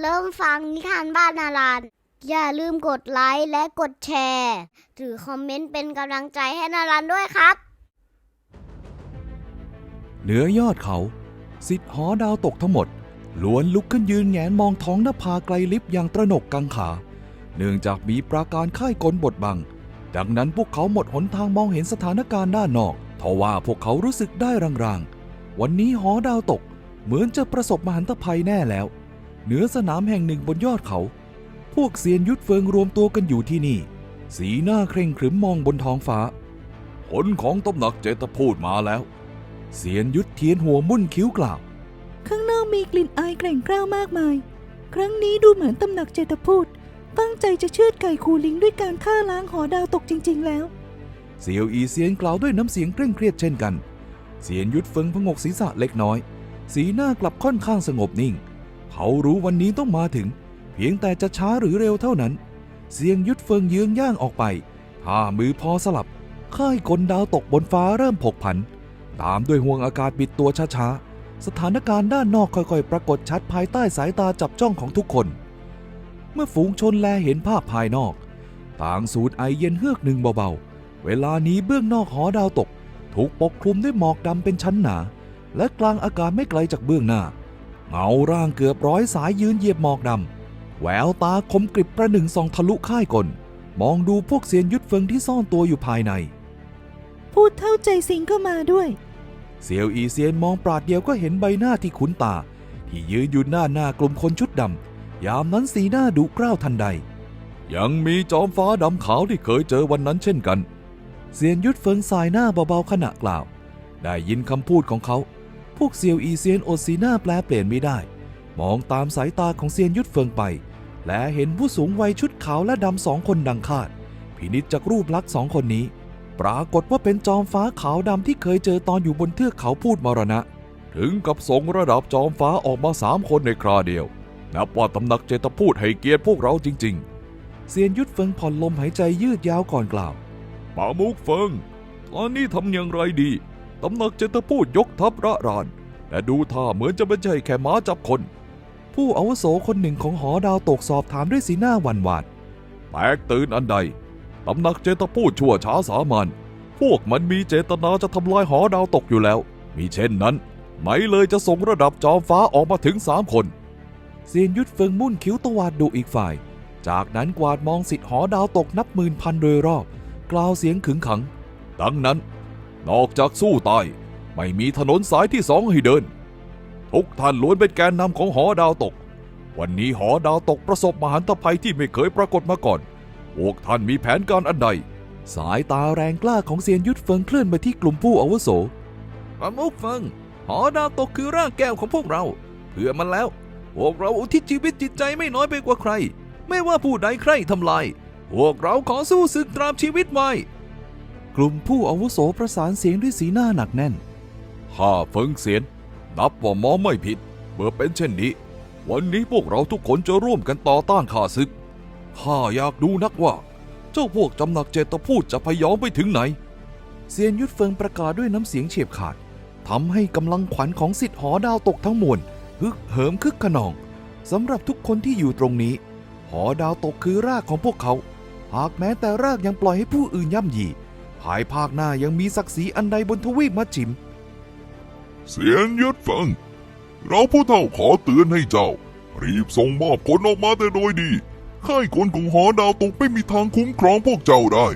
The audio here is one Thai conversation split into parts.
เริ่มฟังนิทานบ้านนารันอย่าลืมกดไลค์และกดแชร์หรือคอมเมนต์เป็นกำลังใจให้นารันด้วยครับ เหนือยอดเขาสิทธิ์หอดาวตกทั้งหมดล้วนลุกขึ้นยืนแงนมองท้องนภาไกลลิบอย่างตระหนกกังขา เนื่องจากมีปราการค่ายกลบดบัง ดังนั้นพวกเขาหมดหนทางมองเห็นสถานการณ์ด้านนอกทว่าพวกเขารู้สึกได้รางๆ วันนี้หอดาวตกเหมือนจะประสบมหันตภัยแน่แล้ว เหนือสนามแห่งหนึ่งบนยอดเขา พวกเซียนยุทธเฟิงรวมตัวกันอยู่ที่นี่ สีหน้าเคร่งครึมมองบนท้องฟ้า ผลของตำหนักเจตพูดมาแล้ว เสียนยุทธเทียนหัวมุ่นคิ้วกล่าว ข้างนอกมีกลิ่นอายแกร่งกล้าวมากมาย ครั้งนี้ดูเหมือนตำหนักเจตพูด ตั้งใจจะเชือดไก่คูลิงด้วยการฆ่าล้างหอดาวตกจริง ๆ แล้วเสียวอีเซียนกล่าวด้วยน้ำเสียงเคร่งเครียดเช่นกัน เสียนยุทธเฟิงพงกศีรษะเล็กน้อย สีหน้ากลับค่อนข้างสงบนิ่ง เขารู้วันนี้ต้องมาถึง เพียงแต่จะช้าหรือเร็วเท่านั้น เสียงยุทธเฟิงเยื้องย่างออกไปผ้ามือพอสลับ ค่ายกลดาวตกบนฟ้าเริ่มผกผัน ตามด้วยห่วงอากาศบิดตัวช้าๆ สถานการณ์ด้านนอกค่อยๆ ปรากฏชัดภายใต้สายตาจับจ้องของทุกคน เมื่อฝูงชนแลเห็นภาพภายนอก ต่างสูดไอเย็นเฮือกหนึ่งเบาๆ เวลานี้เบื้องนอกหอดาวตก ถูกปกคลุมด้วยหมอกดำเป็นชั้นหนา และกลางอากาศไม่ไกลจากเบื้องหน้า เงาร่างเกือบร้อยสายยืนเหยียบหมอกดำแววตาคมกริบประหนึ่งส่องทะลุค่ายกล มองดูพวกเซียนยุทธเฟิงที่ซ่อนตัวอยู่ภายใน พูดเท่าใจสิงก็มาด้วย เซียวอีเซียนมองปราดเดียวก็เห็นใบหน้าที่คุ้นตา ที่ยืนอยู่หน้าหน้ากลุ่มคนชุดดำยามนั้นสีหน้าดุกร้าวทันใด ยังมีจอมฟ้าดำขาวที่เคยเจอวันนั้นเช่นกันเซียนยุทธเฟิงสายหน้าเบาๆขณะกล่าว ได้ยินคำพูดของเขาพ วกเซียวอีเซียนอดสีหน้าแปลเปลี่ยนไม่ได้ มองตามสายตาของเซียนยุทธเฟิงไป และเห็นผู้สูงวัยชุดขาวและดำสองคนดังคาด พินิจจากรูปลักษณ์สองคนนี้ ปรากฏว่าเป็นจอมฟ้าขาวดำที่เคยเจอตอนอยู่บนเทือกเขาพูดมรณะ ถึงกับส่งระดับจอมฟ้าออกมาสามคนในคราเดียว นับว่าตำหนักเจตพูดให้เกียรติพวกเราจริง ๆ เซียนยุทธเฟิงผ่อนลมหายใจยืดยาวก่อนกล่าวป่ามุกเฟิงตอนนี้ทำอย่างไรดี ตำหนักเจตพูดยกทัพระรานแต่ดูท่าเหมือนจะไม่ใช่แค่ม้าจับคน ผู้อาวุโสคนหนึ่งของหอดาวตกสอบถามด้วยสีหน้าหวั่นหวาดแตกตื่นอันใดตำหนักเจตพูดชั่วช้าสามัญพวกมันมีเจตนาจะทำลายหอดาวตกอยู่แล้ว มีเช่นนั้น ไหนเลยจะส่งระดับจอมฟ้าออกมาถึงสามคนเซียนยุทธเฟิงมุ่นคิ้วตวาดดุอีกฝ่าย จากนั้นกวาดมองสิทธิ์หอดาวตกนับหมื่นพันโดยรอบ กล่าวเสียงขึงขัง ดังนั้น นอกจากสู้ตาย ไม่มีถนนสายที่สองให้เดิน ทุกท่านล้วนเป็นแกนนำของหอดาวตก วันนี้หอดาวตกประสบมหันตภัยที่ไม่เคยปรากฏมาก่อน พวกท่านมีแผนการอันใด สายตาแรงกล้าของเซียนยุทธเฟิงเคลื่อนไปที่กลุ่มผู้อาวุโสประมุกเฟิง หอดาวตกคือร่างแก้วของพวกเรา เพื่อมันแล้ว พวกเราอุทิศชีวิตจิตใจไม่น้อยไปกว่าใคร ไม่ว่าผู้ใดใครทำลาย พวกเราขอสู้ศึกตราบชีวิตไว้ กลุ่มผู้อาวุโสประสานเสียงด้วยสีหน้าหนักแน่นข้าเฟิงเสียน นับว่ามองไม่ผิด เมื่อเป็นเช่นนี้ วันนี้พวกเราทุกคนจะร่วมกันต่อต้านข้าศึก ข้าอยากดูนักว่า เจ้าพวกจำหนักเจตพูดจะพยองไปถึงไหน เซียนยุทธเฟิงประกาศด้วยน้ำเสียงเฉียบขาดทำให้กำลังขวัญของสิทธิ์หอดาวตกทั้งมวลฮึกเหิมคึกขนองสำหรับทุกคนที่อยู่ตรงนี้ หอดาวตกคือรากของพวกเขา หากแม้แต่รากยังปล่อยให้ผู้อื่นย่ำยี ภายภาคหน้ายังมีศักดิ์ศรีอันใดบนทวีปมัจฉิม เสียนยุดฟัง เราผู้เฒ่าขอเตือนให้เจ้า รีบส่งมอบคนออกมาแต่โดยดีค่ายคนของหอดาวตกไม่มีทางคุ้มครองพวกเจ้าได้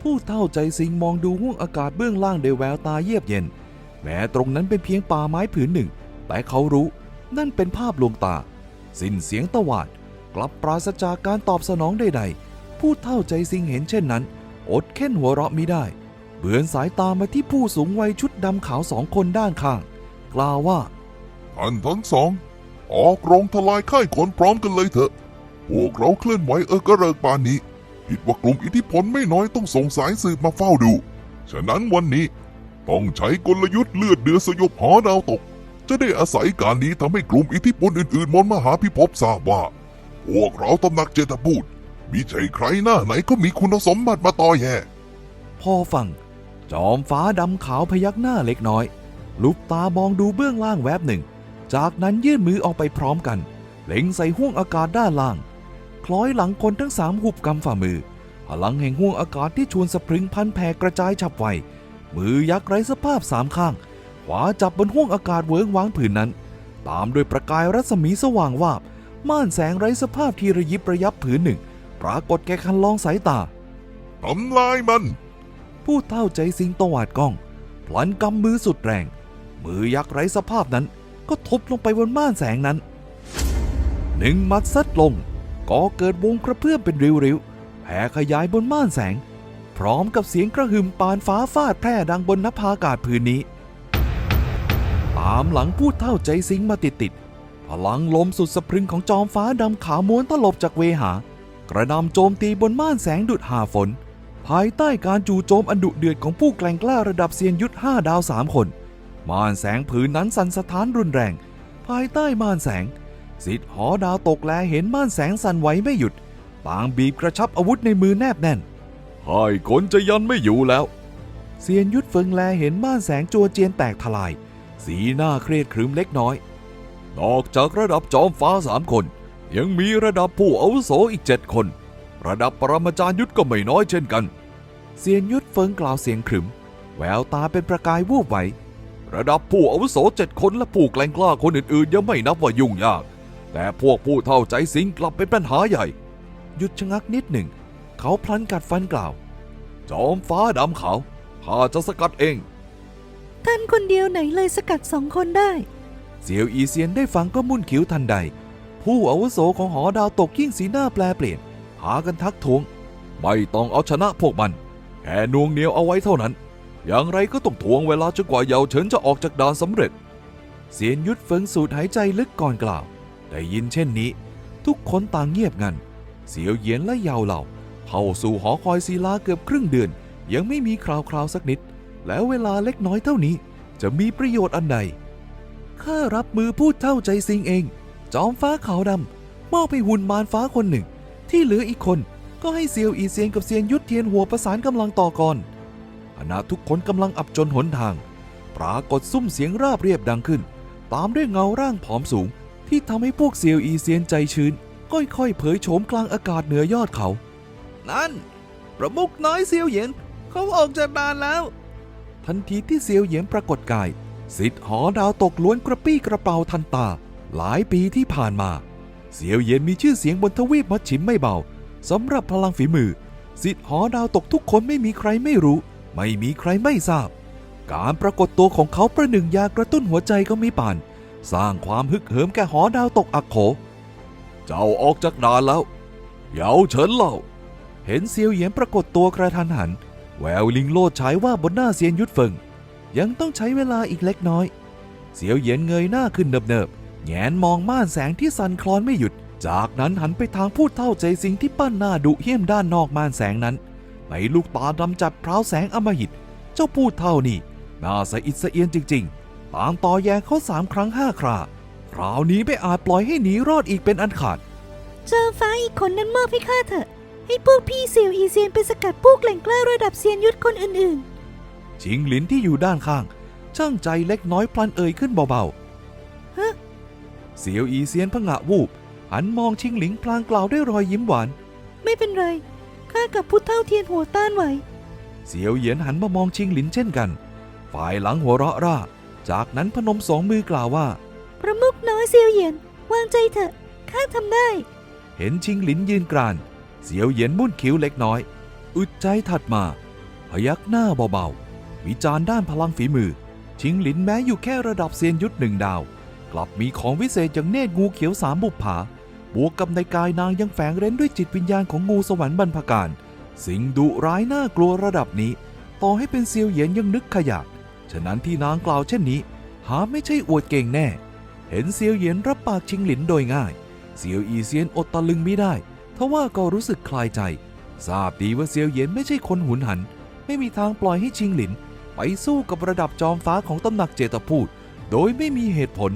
ผู้เท่าใจสิงมองดูห้วงอากาศเบื้องล่างด้วยแววตาเยียบเย็น แม้ตรงนั้นเป็นเพียงป่าไม้ผืนหนึ่ง แต่เขารู้นั่นเป็นภาพลวงตา สิ้นเสียงตวาด กลับปราศจากการตอบสนองใดๆ ผู้เท่าใจสิงเห็นเช่นนั้น อดเค้นหัวเราะไมิได้ เบือนสายตามาที่ผู้สูงวัยชุดดำขาวสองคนด้านข้าง กล่าวว่า ท่านทั้งสอง ออกโรงทลายค่ายคนพร้อมกันเลยเถอะ พวกเราเคลื่อนไหวเออกระเริกปานนี้คิดว่ากลุ่มอิทธิพลไม่น้อยต้องส่งสายสืบมาเฝ้าดู ฉะนั้นวันนี้ต้องใช้กลยุทธ์เลือดเดือดสยบหอดาวตก จะได้อาศัยการนี้ทำให้กลุ่มอิทธิพลอื่นๆมนมหาพิภพทราบว่า พวกเราตำหนักเจตพูด มิใช่ใครหน้าไหนก็มีคุณสมบัติมาต่อแย่พอฟัง จอมฟ้าดำขาวพยักหน้าเล็กน้อย ลุบตามองดูเบื้องล่างแวบหนึ่ง จากนั้นยื่นมือออกไปพร้อมกัน เล็งใส่ห้วงอากาศด้านล่าง คล้อยหลังคนทั้งสามหุบกำฝ่ามือ พลังแห่งห้วงอากาศที่ชวนสะพรึงพันแผ่กระจายฉับไว มือยักษ์ไร้สภาพสามข้าง ขวาจับบนห้วงอากาศเวิ้งว้างผืนนั้น ตามด้วยประกายรัศมีสว่างวาบ ม่านแสงไร้สภาพที่ระยิบระยับผืนหนึ่ง รากฏแก่คันลองสายตาทำลายมัน ผู้เท่าใจสิงตวาดกล้อง พลันกำมือสุดแรง มือยักษ์ไร้สภาพนั้น ก็ทุบลงไปบนม่านแสงนั้น หนึ่งมัดซัดลงก่อเกิดวงกระเพื่อมเป็นริ้วๆแผ่ขยายบนม่านแสง พร้อมกับเสียงกระหึ่มปานฟ้าฟาดแพร่ดังบนนภาอากาศพื้นนี้ ตามหลังผู้เท่าใจสิงมาติดติดๆพลังลมสุดสะพรึงของจอมฟ้าดำขาวม้วนตลบจากเวหา กระหนำโจมตีบนม่านแสงดุดหาฝน ภายใต้การจู่โจมอันดุเดือดของผู้แกล่งกล้าระดับเซียนยุทธห้าดาวสามคน ม่านแสงผืนนั้นสั่นสะท้านรุนแรง ภายใต้ม่านแสงสิทธิ์หอดาวตกแลเห็นม่านแสงสั่นไหวไม่หยุดต่างบีบกระชับอาวุธในมือแนบแน่นให้คนจะยันไม่อยู่แล้ว เซียนยุทธเฟิงแลเห็นม่านแสงจัวเจียนแตกทลาย สีหน้าเครียดครึมเล็กน้อย นอกจากระดับจอมฟ้าสามคน ยังมีระดับผู้อาวุโสอีกเจ็ดคน ระดับปรมาจารย์ยุทธก็ไม่น้อยเช่นกัน เซียนยุทธเฟิงกล่าวเสียงขรึม แววตาเป็นประกายวูบไหวระดับผู้อาวุโสเจ็ดคนและผู้แกล้งกล้าคนอื่นๆ ยังไม่นับว่ายุ่งยาก แต่พวกผู้เท่าใจสิงกลับเป็นปัญหาใหญ่ หยุดชะงักนิดหนึ่ง เขาพลันกัดฟันกล่าว จอมฟ้าดำขาวข้าจะสกัดเองท่านคนเดียวไหนเลยสกัดสองคนได้ เซียวอีเซียนได้ฟังก็มุ่นคิ้วทันใด ผู้อาวุโสของหอดาวตกยิ่งสีหน้าแปลเปลี่ยน หากันทักท้วง ไม่ต้องเอาชนะพวกมัน แค่นวงเหนียวเอาไว้เท่านั้น อย่างไรก็ต้องทวงเวลาจนกว่าเยาวเฉินจะออกจากด่านสำเร็จ เสียนยุทธเฟิงสูดหายใจลึกก่อนกล่าว ได้ยินเช่นนี้ ทุกคนต่างเงียบงัน เสียวเยียนและเยาวเหล่า เข้าสู่หอคอยศิลาเกือบครึ่งเดือน ยังไม่มีคราวคราวสักนิด แล้วเวลาเล็กน้อยเท่านี้ จะมีประโยชน์อันใดข้ารับมือพูดเท่าใจซิงเอง จอมฟ้าขาวดำมอบให้หุ่นมารฟ้าคนหนึ่ง ที่เหลืออีกคนก็ให้เซียวอีเซียนกับเซียนยุทธเทียนหัวประสานกำลังต่อกรขณะทุกคนกำลังอับจนหนทาง ปรากฏซุ้มเสียงราบเรียบดังขึ้น ตามด้วยเงาร่างผอมสูง ที่ทำให้พวกเซียวอีเซียนใจชื้นค่อยๆเผยโฉมกลางอากาศเหนือยอดเขา นั่นประมุกน้อยเซียวเหยียนเขาออกจากด่านแล้ว ทันทีที่เซียวเหยียนปรากฏกาย สิทธิ์หอดาวตกล้วนกระปี้กระเป๋าทันตา หลายปีที่ผ่านมา เสียวเย็นมีชื่อเสียงบนทวีปมัดฉิมไม่เบาสำหรับพลังฝีมือสิทธิ์หอดาวตกทุกคนไม่มีใครไม่รู้ ไม่มีใครไม่ทราบ การปรากฏตัวของเขาประหนึ่งยากระตุ้นหัวใจก็มีป่าน สร้างความฮึกเหิมแก่หอดาวตกอักโข เจ้าออกจากด่านแล้วเหยาเฉินเล่า เห็นเซียวเหยียนปรากฏตัวกระทันหัน แววลิงโลดฉายว่าบนหน้าเซียนยุทธเฟิงยังต้องใช้เวลาอีกเล็กน้อยเสียวเหย็นเงยหน้าขึ้นเนิบๆ แงนมองม่านแสงที่สั่นคลอนไม่หยุด จากนั้นหันไปทางพูดเท่าใจสิงที่ปั้นหน้าดุเหี้ยมด้านนอกม่านแสงนั้น ในลูกตาดำจัดพร้าวแสงอำมหิต เจ้าพูดเท่านี่น่าสะอิดสะเอียนจริงๆ ตามต่อแยงเขาสามครั้งห้าครา คราวนี้ไม่อาจปล่อยให้หนีรอดอีกเป็นอันขาด เจอฟ้าอีกคนนั้นมอบให้ข้าเถอะ ให้พวกพี่เซียวอีเซียนไปสกัดพวกแหล่งกล้าระดับเซียนยุทธคนอื่นชิงหลินที่อยู่ด้านข้าง ช่างใจเล็กน้อยพลันเอ่ยขึ้นเบาฮะๆ เสียวอีเซียนพงะวูบหันมองชิงหลิงพลางกล่าวด้วยรอยยิ้มหวานๆไม่เป็นไร ข้ากับพุทธเท่าเทียนหัวต้านไหว เสียวเหยียนหันมามองชิงหลินเช่นกัน ฝ่ายหลังหัวเราะร่า จากนั้นพนมสองมือกล่าวว่าประมุกน้อยเซียวเหยียนวางใจเถอะ ข้าทำได้ เห็นชิงหลินยืนกราน เสียวเหยียนมุ่นคิ้วเล็กน้อย อึดใจถัดมา พยักหน้าเบาๆ วิจารณ์ด้านพลังฝีมือ ชิงหลินแม้อยู่แค่ระดับเซียนยุทธหนึ่งดาวก ลับมีของวิเศษอย่างเนตรงูเขียวสามบุปผา บวกกับในกายนางยังแฝงเร้นด้วยจิตวิญญาณของงูสวรรค์บรรพการ สิ่งดุร้ายน่ากลัวระดับนี้ ต่อให้เป็นเซียวเหยียนยังนึกขยะ ฉะนั้นที่นางกล่าวเช่นนี้ หาไม่ใช่อวดเก่งแน่ เห็นเซียวเหยียนรับปากชิงหลินโดยง่าย เซียวอีเซียนอดตะลึงไม่ได้ทว่าก็รู้สึกคลายใจ ทราบดีว่าเซียวเหยียนไม่ใช่คนหุนหัน ไม่มีทางปล่อยให้ชิงหลิน ไปสู้กับระดับจอมฟ้าของตำหนักเจตพูด โดยไม่มีเหตุผล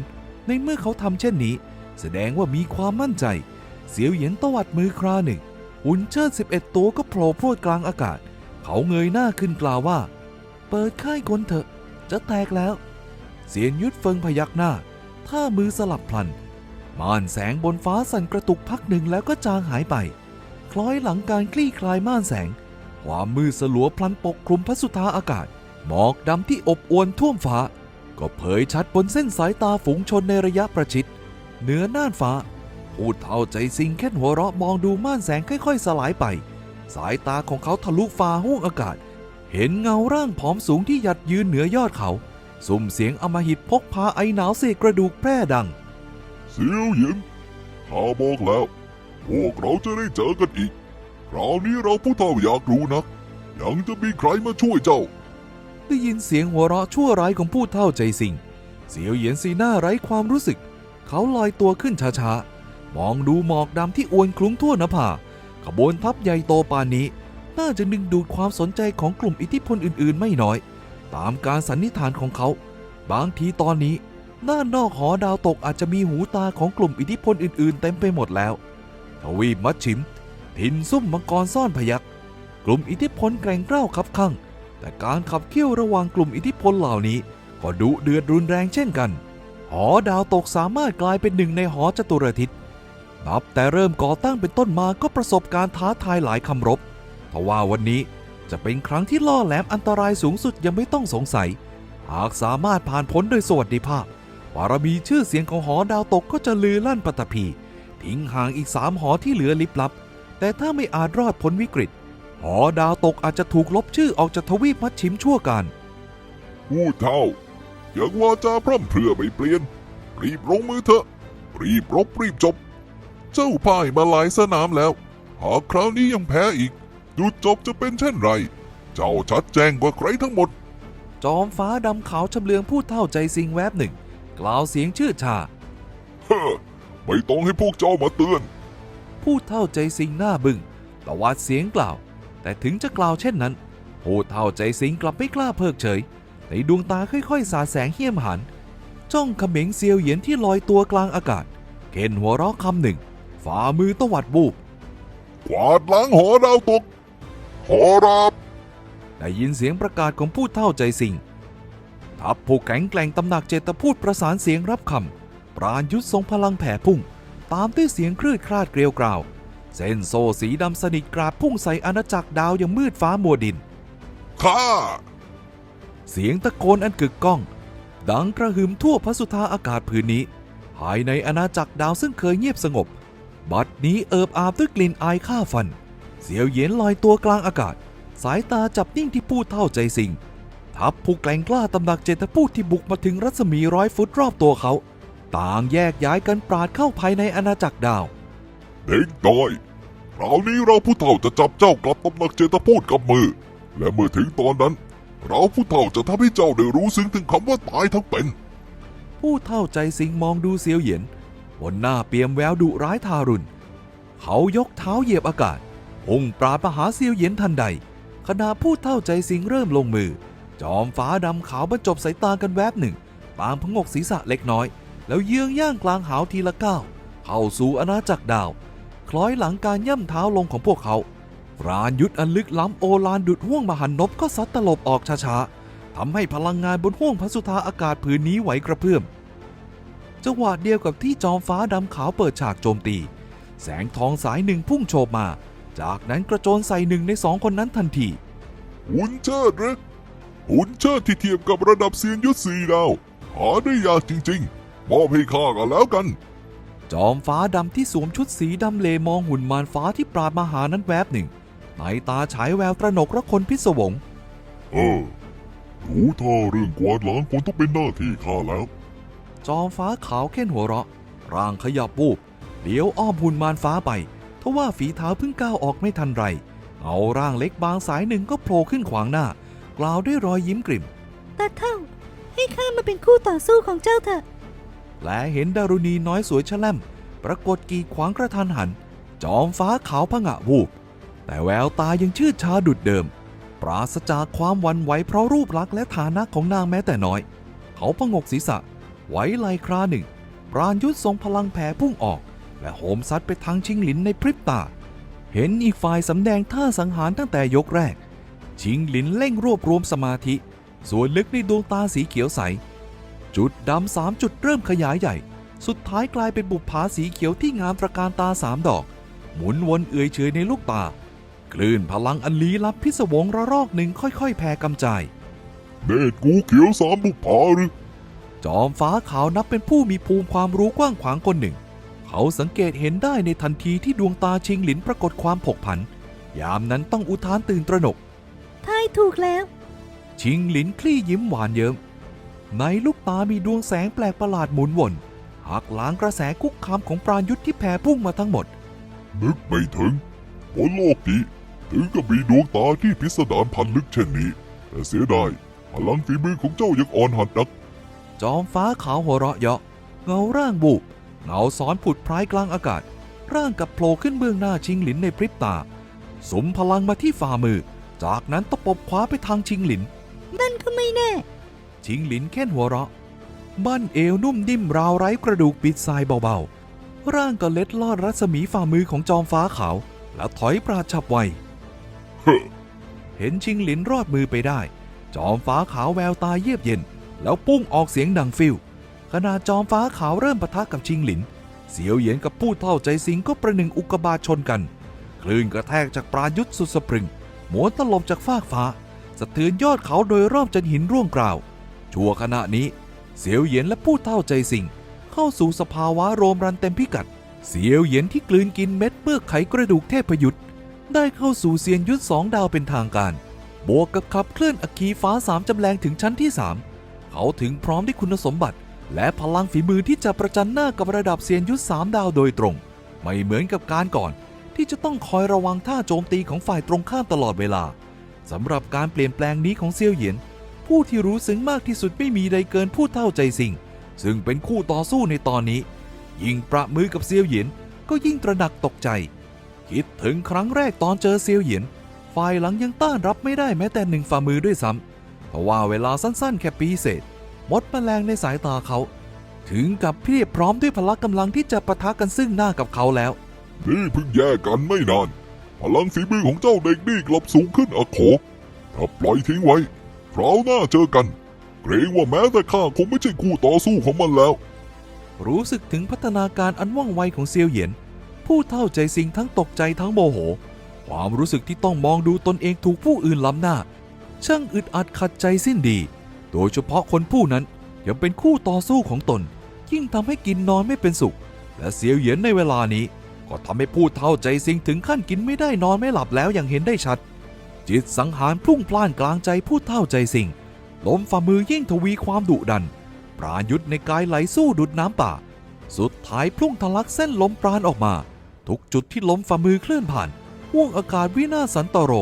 ในเมื่อเขาทำเช่นนี้ แสดงว่ามีความมั่นใจ เสียวเหยียนตวัดมือคราหนึ่งหุ่นเชิด11 ตัวก็โผล่พรวดกลางอากาศ เขาเงยหน้าขึ้นกล่าวว่า เปิดค่ายกลเถอะ จะแตกแล้ว เสียนยุทธเฟิงพยักหน้า ท่ามือสลับพลัน ม่านแสงบนฟ้าสั่นกระตุกพักหนึ่งแล้วก็จางหายไป คล้อยหลังการคลี่คลายม่านแสง ความมืดสลัวพลันปกคลุมพระสุธาอากาศ หมอกดำที่อบอวนท่วมฟ้า ก็เผยชัดบนเส้นสายตาฝูงชนในระยะประชิดเหนือน่านฟ้า พูดเท่าใจสิงแค่หัวเราะมองดูม่านแสงค่อยๆ สลายไป สายตาของเขาทะลุฟ้าห้วงอากาศ เห็นเงาร่างผอมสูงที่หยัดยืนเหนือยอดเขา สุ่มเสียงอมหิตพกพาไอหนาวเสกกระดูกแพร่ดัง เสียวหยินข้าบอกแล้ว พวกเราจะได้เจอกันอีก คราวนี้เราผู้เฒ่าอยากรู้นัก ยังจะมีใครมาช่วยเจ้า ได้ยินเสียงหัวเราะชั่วร้ายของผู้เท่าใจสิงเสียวเหยียนสีหน้าไร้ความรู้สึก เขาลอยตัวขึ้นช้าๆ มองดูหมอกดำที่อวนคลุ้งทั่วหน้าผาขบวนทัพใหญ่โตปานนี้ น่าจะดึงดูดความสนใจของกลุ่มอิทธิพลอื่นๆ ไม่น้อย ตามการสันนิษฐานของเขา บางทีตอนนี้ด้านอกหอดาวตกอาจจะมีหูตาของกลุ่มอิทธิพลอื่นๆ เต็มไปหมดแล้ว ทวีปมัดฉิม ทินซุ่มมังกรซ่อนพยัก กลุ่มอิทธิพลแกร่งกล้าวคับข้าง แต่การขับเคี่ยวระหว่างกลุ่มอิทธิพลเหล่านี้ ก็ดุเดือดรุนแรงเช่นกัน หอดาวตกสามารถกลายเป็นหนึ่งในหอจตุรทิศนับแต่เริ่มก่อตั้งเป็นต้นมาก็ประสบการท้าทายหลายคำรบทว่าวันนี้จะเป็นครั้งที่ล่อแหลมอันตรายสูงสุดยังไม่ต้องสงสัย หากสามารถผ่านพ้นโดยสวัสดิภาพบารมีชื่อเสียงของหอดาวตกก็จะลือลั่นปัตภีทิ้งห่างอีกสามหอที่เหลือลิบลับ แต่ถ้าไม่อาจรอดพ้นวิกฤต หอดาวตกอาจจะถูกลบชื่อออกจากทวีปมัดชิมชั่วการผู้เฒ่าอย่างว่าจาพร่ำเพรื่อไม่เปลี่ยน รีบลงมือเถอะ รีบรบรีบจบ เจ้าพ่ายมาหลายสนามแล้ว หากคราวนี้ยังแพ้อีกจุดจบจะเป็นเช่นไร เจ้าชัดแจ้งกว่าใครทั้งหมด จอมฟ้าดำขาวชำเลืองพูดเท่าใจสิงแวบหนึ่ง กล่าวเสียงชื่อชาเฮ้อไม่ต้องให้พวกเจ้ามาเตือน พูดเท่าใจสิงหน้าบึง้งตวาดเสียงกล่าว แต่ถึงจะกล่าวเช่นนั้นพูดเท่าใจสิงกลับไม่กล้าเพิกเฉย ในดวงตาค่อยๆ สาดแสงเหี้ยมหัน จ้องเขม็งเซียวเหยียนที่ลอยตัวกลางอากาศเข็นหัวเราะคำหนึ่ง ฝ่ามือตวัดบูบกวาดล้างหอดาวตกหอราบได้ยินเสียงประกาศของผู้เท่าใจสิงทัพผู้แข็งแกร่งตำหนักเจตพูดประสานเสียงรับคำปราณยุทธทรงพลังแผ่พุ่ง ตามด้วยเสียงคลืดคลาดเกลียวกราว เส้นโซ่สีดำสนิทกราดพุ่งใส่อาณาจักรดาวอย่างมืดฟ้ามัวดินข้าเสียงตะโกนอันกึกก้อง ดังกระหึ่มทั่วพระสุธาอากาศพื้นนี้ ภายในอาณาจักรดาวซึ่งเคยเงียบสงบ บัดนี้เอิบอาบด้วยกลิ่นอายฆ่าฟัน เสียวเหย็นลอยตัวกลางอากาศ สายตาจับนิ่งที่พูดเท่าใจสิงทัพผู้แกร่งกล้าตำหนักเจตพูดที่บุกมาถึงรัศมีร้อยฟุตรอบตัวเขา ต่างแยกย้ายกันปราดเข้าภายในอาณาจักรดาว เด็กน้อยคราวนี้เราผู้เฒ่าจะจับเจ้ากลับตำหนักเจตพูดกับมือ และเมื่อถึงตอนนั้น เราผู้เฒ่าจะทำให้เจ้าได้รู้ซึ้งถึงคำว่าตายทั้งเป็น ผู้เท่าใจสิงมองดูเสียวเหยียนบนหน้าเปียมแววดุร้ายทารุณ เขายกเท้าเหยียบอากาศพุ่งปราดมาหาเสียวเหยียนทันใด ขณะผู้เท่าใจสิงเริ่มลงมือ จอมฟ้าดำขาวบรรจบสายตากันแวบหนึ่งตามพงกศีรษะเล็กน้อย แล้วเยื้องย่างกลางหาวทีละก้าวเข้าสู่อาณาจักรดาว คล้อยหลังการย่ำเท้าลงของพวกเขา ราณยุทธอันลึกล้ำโอลานดุดห่วงมหันนบก็ซัดตลบออกช้าๆทำให้พลังงานบนห่วงพระสุธาอากาศผืนนี้ไหวกระเพื่อมจังหวะเดียวกับที่จอมฟ้าดำขาวเปิดฉากโจมตี แสงทองสายหนึ่งพุ่งโฉบมา จากนั้นกระโจนใส่หนึ่งในสองคนนั้นทันที หุนเชิดหรือหุนเชิดที่เทียบกับระดับเซียนยุทธสีดาวหาได้ยากจริงๆมอบให้ข้ากันแล้วกัน จอมฟ้าดำที่สวมชุดสีดำเลมองหุ่นมารฟ้าที่ปราดมาหานั้นแวบหนึ่งในตาฉายแววตระหนกระคนพิศวง เออรู้ท่าเรื่องกวาดล้างคนต้องเป็นหน้าที่ข้าแล้ว จอมฟ้าขาวเข้นหัวเราะ ร่างขยับวูบเลี้ยวอ้อมหุ่นมารฟ้าไปทว่าฝีเท้าเพิ่งก้าวออกไม่ทันไร เอาร่างเล็กบางสายหนึ่งก็โผล่ขึ้นขวางหน้า กล่าวด้วยรอยยิ้มกริ่มตาเท่า ให้ข้ามาเป็นคู่ต่อสู้ของเจ้าเถอะ และเห็นดารุณีน้อยสวยชะแล่มปรากฏกีดขวางกระทันหัน จอมฟ้าขาวผงะวูบ แต่แววตายังชื่ดชาดุดเดิม ปราศจากความวันไหวเพราะรูปลักษณ์และฐานะของนางแม้แต่น้อย เขาพงกศีรษะ ไว้ไหลคราหนึ่ง ปราณยุทธทรงพลังแผ่พุ่งออก และโหมซัดไปทางชิงหลินในพริบตา เห็นอีกฝ่ายสำแดงท่าสังหารตั้งแต่ยกแรก ชิงหลินเร่งรวบรวมสมาธิ ส่วนลึกในดวงตาสีเขียวใส จุดดำสามจุดเริ่มขยายใหญ่ สุดท้ายกลายเป็นบุปผาสีเขียวที่งามตระการตาสามดอก หมุนวนเอื่อยเฉยในลูกตา คลื่นพลังอันลี้ลับพิศวงระรอกหนึ่งค่อยๆ แผ่กำจายเนตรกูเขียวสามบุกผาหรือจอมฟ้าขาวนับเป็นผู้มีภูมิความรู้กว้างขวางคนหนึ่ง เขาสังเกตเห็นได้ในทันทีที่ดวงตาชิงหลินปรากฏความผกผัน ยามนั้นต้องอุทานตื่นตระหนกทายถูกแล้ว ชิงหลินคลี่ยิ้มหวานเยิ้ม ในลูกตามีดวงแสงแปลกประหลาดหมุนวนหักล้างกระแสคุกคามของปราณยุทธที่แผ่พุ่งมาทั้งหมด นึกไม่ถึงบนโลกนี้ถึงกับมีดวงตาที่พิสดารพันลึกเช่นนี้ แต่เสียดายพลังฝีมือของเจ้ายังอ่อนหัดนัก จอมฟ้าขาวหัวเราะเยาะเงาร่างบุบเงาซ้อนผุดพรายกลางอากาศ ร่างกับโผล่ขึ้นเบื้องหน้าชิงหลินในพริบตา สมพลังมาที่ฝ่ามือ จากนั้นตะปบคว้าไปทางชิงหลินนั่นก็ไม่แน่ ชิงหลินแค่นหัวเราะ บั้นเอวนุ่มนิ่มราวไร้กระดูกปิดทรายเบาๆ ร่างก็เล็ดลอดรัศมีฝ่ามือของจอมฟ้าขาว แล้วถอยปราดฉับไวเฮ้เห็นชิงหลินรอดมือไปได้ จอมฟ้าขาวแววตาเยียบเย็น แล้วปุ้งออกเสียงดังฟิวขณะจอมฟ้าขาวเริ่มปะทะกับชิงหลิน เสียวเหยียนกับผู้เท่าใจสิงก็ประหนึ่งอุกบาตชนกัน คลื่นกระแทกจากปรายุทธสุดสะพรึงหมวนตลบจากฟากฟ้า สะเทือนยอดเขาโดยรอบจนหินร่วงกล่าว ชั่วขณะนี้ เสียวเหยียนและผู้เท่าใจสิงเข้าสู่สภาวะโรมรันเต็มพิกัด เสียวเหยียนที่กลืนกินเม็ดเปลือกไขกระดูกเทพยุทธ์ได้เข้าสู่เซียนยุทธสองดาวเป็นทางการ บวกกับขับเคลื่อนอคคีฟ้าสามจำแรงถึงชั้นที่3เขาถึงพร้อมด้วยคุณสมบัติ และพลังฝีมือที่จะประจันหน้ากับระดับเซียนยุทธสามดาวโดยตรง ไม่เหมือนกับการก่อน ที่จะต้องคอยระวังท่าโจมตีของฝ่ายตรงข้ามตลอดเวลาสำหรับการเปลี่ยนแปลงนี้ของเซียวเหยียน ผู้ที่รู้ซึ้งมากที่สุดไม่มีใดเกินผู้เท่าใจสิงซึ่งเป็นคู่ต่อสู้ในตอนนี้ ยิ่งประมือกับเซียวเหยียนก็ยิ่งตระหนักตกใจ คิดถึงครั้งแรกตอนเจอเซียวเหยียนฝ่ายหลังยังต้านรับไม่ได้แม้แต่หนึ่งฝ่ามือด้วยซ้ำเพราะว่าเวลาสั้นๆ แค่ปีเศษมดแมลงในสายตาเขา ถึงกับเพียบพร้อมด้วยพละกำลังที่จะปะทะกันซึ่งหน้ากับเขาแล้ว นี่เพิ่งแยกกันไม่นาน พลังฝีมือของเจ้าเด็กนี่กลับสูงขึ้นอโขถ้าปล่อยทิ้งไว้ คราวหน้าเจอกัน เกรงว่าแม้แต่ข้าคงไม่ใช่คู่ต่อสู้ของมันแล้ว รู้สึกถึงพัฒนาการอันว่องไวของเซียวเหยียน ผู้เท่าใจสิงทั้งตกใจทั้งโมโห ความรู้สึกที่ต้องมองดูตนเองถูกผู้อื่นล้ำหน้า ช่างอึดอัดขัดใจสิ้นดี โดยเฉพาะคนผู้นั้นยังเป็นคู่ต่อสู้ของตน ยิ่งทำให้กินนอนไม่เป็นสุข และเซียวเหยียนในเวลานี้ ก็ทำให้ผู้เท่าใจสิงถึงขั้นกินไม่ได้นอนไม่หลับแล้วอย่างเห็นได้ชัด จิตสังหารพรุ่งพล่านกลางใจผู้เท่าใจสิงลมฝ่ามือยิ่งทวีความดุดัน ปราณยุทธในกายไหลสู้ดุดน้ำป่า สุดท้ายพุ่งทะลักเส้นลมปราณออกมา ทุกจุดที่ลมฝ่ามือเคลื่อนผ่านห่วงอากาศวินาสันตโร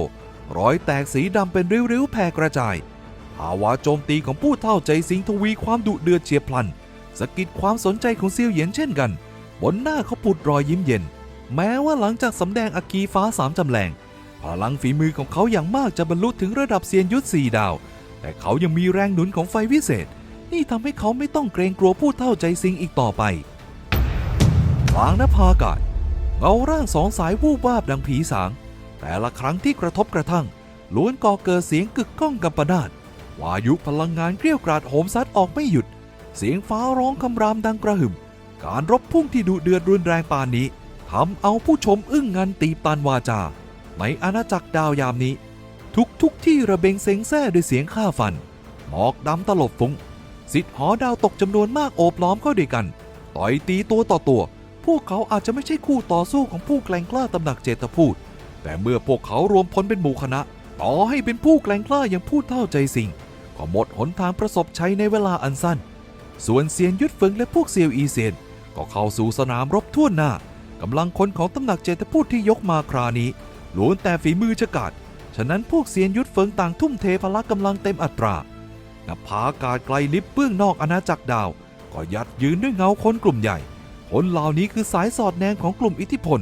รอยแตกสีดำเป็นริ้วๆแผ่กระจาย ภาวะโจมตีของผู้เท่าใจสิงทวีความดุเดือดเฉียบพลันสะกิดความสนใจของเซียวเหยียนเช่นกัน บนหน้าเขาผุดรอยยิ้มเย็น แม้ว่าหลังจากสำแดงอัคคีฟ้าสามจำแรง พลังฝีมือของเขาอย่างมากจะบรรลุถึงระดับเซียนยุทธสี่ดาว แต่เขายังมีแรงหนุนของไฟวิเศษ นี่ทำให้เขาไม่ต้องเกรงกลัวผู้เท่าใจสิงอีกต่อไปกลางนภากาศเงาร่างสองสายวูบวาบดังผีสาง แต่ละครั้งที่กระทบกระทั่งล้วนก่อเกิดเสียงกึกก้องกัมปนาตวายุพลังงานเกลี้ยวกราดโหมซัดออกไม่หยุด เสียงฟ้าร้องคำรามดังกระหึ่ม การรบพุ่งที่ดุเดือดรุนแรงปานนี้ทำเอาผู้ชมอึ้งงันตีบตันวาจา ในอาณาจักรดาวยามนี้ ทุกทุกที่ระเบงเซ็งแซ่ด้วยเสียงข้าฟัน หมอกดำตลบฟุ้งสิทธิ์หอดาวตกจำนวนมากโอบล้อมเข้าด้วยกัน ต่อยตีตัวต่อตัว พวกเขาอาจจะไม่ใช่คู่ต่อสู้ของผู้แกล่งกล้าตำหนักเจตพูด แต่เมื่อพวกเขารวมพลเป็นหมู่คณะ ต่อให้เป็นผู้แกล่งกล้าอย่างพูดเท่าใจสิงก็หมดหนทางประสบชัยในเวลาอันสั้น ส่วนเซียนยุดเฟิงและพวกเซียวอีเซียน ก็เข้าสู่สนามรบทั่วหน้ากำลังคนของตำหนักเจตพูดที่ยกมาครานี้ ล้วนแต่ฝีมือฉกาจฉะนั้นพวกเซียนยุดเฟิงต่างทุ่มเทพละกำลังเต็มอัตรานภาอากาศไกลลิบเบื้องนอกอาณาจักรดาว ก็ยัดยืนด้วยเงาคนกลุ่มใหญ่ คนเหล่านี้คือสายสอดแนงของกลุ่มอิทธิพล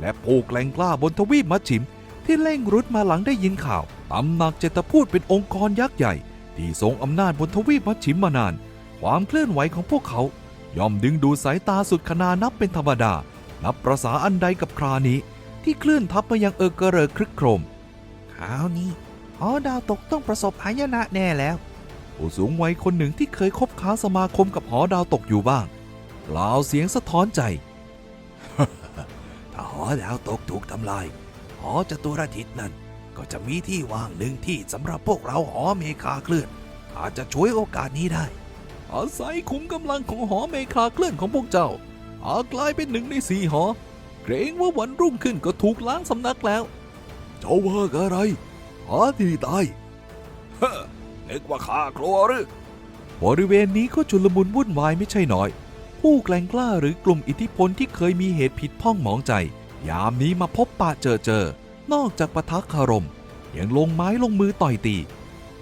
และผู้แกล่งกล้าบนทวีปมัชชิม ที่เร่งรุดมาหลังได้ยินข่าวตำหนักเจตพูดเป็นองค์กรยักษ์ใหญ่ ที่ทรงอำนาจบนทวีปมัชชิมมานาน ความเคลื่อนไหวของพวกเขา ย่อมดึงดูสายตาสุดขนานับเป็นธรรมดา นับประษาอันใดกับครานี้ ที่เคลื่อนทัพมายังเออกระเริกครึกโครมคราวนี้หอดาวตกต้องประสบหายนะแน่แล้ว ผู้สูงวัยคนหนึ่งที่เคยคบค้าสมาคมกับหอดาวตกอยู่บ้างกล่าวเสียงสะท้อนใจ ถ้าหอดาวตกถูกทำลาย หอจตุรทิศนั่นก็จะมีที่ว่างหนึ่งที่สำหรับพวกเราหอเมคาเคลื่อนอาจจะช่วยโอกาสนี้ได้ อาศัยขุมกำลังของหอเมคาเคลื่อนของพวกเจ้า อาจกลายเป็นหนึ่งในสี่หอ เกรงว่าวันรุ่งขึ้นก็ถูกล้างสำนักแล้ว เจ้าว่าอะไรหาที่ตายเฮ้อนึกว่าข้ากลัวหรือบริเวณนี้ก็ชุลมุนวุ่นวายไม่ใช่น้อย ผู้แกล้งกล้าหรือกลุ่มอิทธิพลที่เคยมีเหตุผิดพ้องหมองใจ ยามนี้มาพบปะเจอเจอ นอกจากปะทักคารม ยังลงไม้ลงมือต่อยตี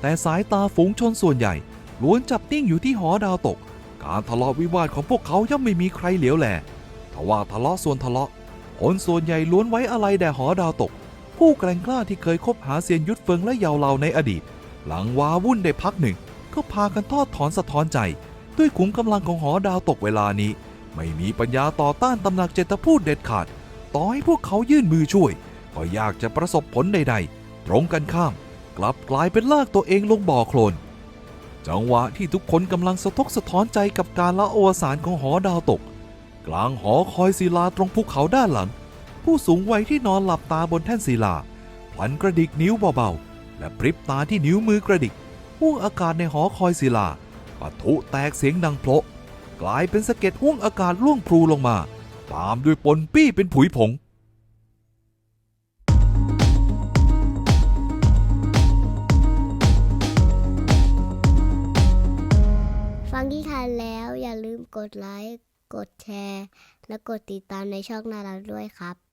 แต่สายตาฝูงชนส่วนใหญ่ล้วนจับติ้งอยู่ที่หอดาวตก การทะเลาะวิวาทของพวกเขาย่อมไม่มีใครเหลียวแลทว่าทะเลาะส่วนทะเลาะ คนส่วนใหญ่ล้วนไว้อะไรแด่หอดาวตก ผู้แกล้งกล้าที่เคยคบหาเซียนยุทธเฟิงและเยาวเหลาในอดีต หลังว้าวุ่นได้พักหนึ่ง ก็พากันทอดถอนสะท้อนใจ ด้วยขุมกำลังของหอดาวตกเวลานี้ ไม่มีปัญญาต่อต้านตำหนักเจตพูดเด็ดขาด ต่อให้พวกเขายื่นมือช่วย ก็ยากจะประสบผลใด ๆ ตรงกันข้าม กลับกลายเป็นลากตัวเองลงบ่อโคลนจังหวะที่ทุกคนกำลังสะทกสะท้อนใจกับการละโอวสารของหอดาวตก กลางหอคอยศิลาตรงภูเขาด้านหลัง ผู้สูงวัยที่นอนหลับตาบนแท่นศิลาพลันกระดิกนิ้วเบาๆ และพริบตาที่นิ้วมือกระดิกห่วงอากาศในหอคอยศิลาปะทุแตกเสียงดังโพละกลายเป็นสะเก็ดห่วงอากาศล่วงพลูลงมา ตามด้วยปนปี้เป็นผุยผงฟังที่ทันแล้วอย่าลืมกดไลค์ กดแชร์ และกดติดตามในช่องนารักด้วยครับ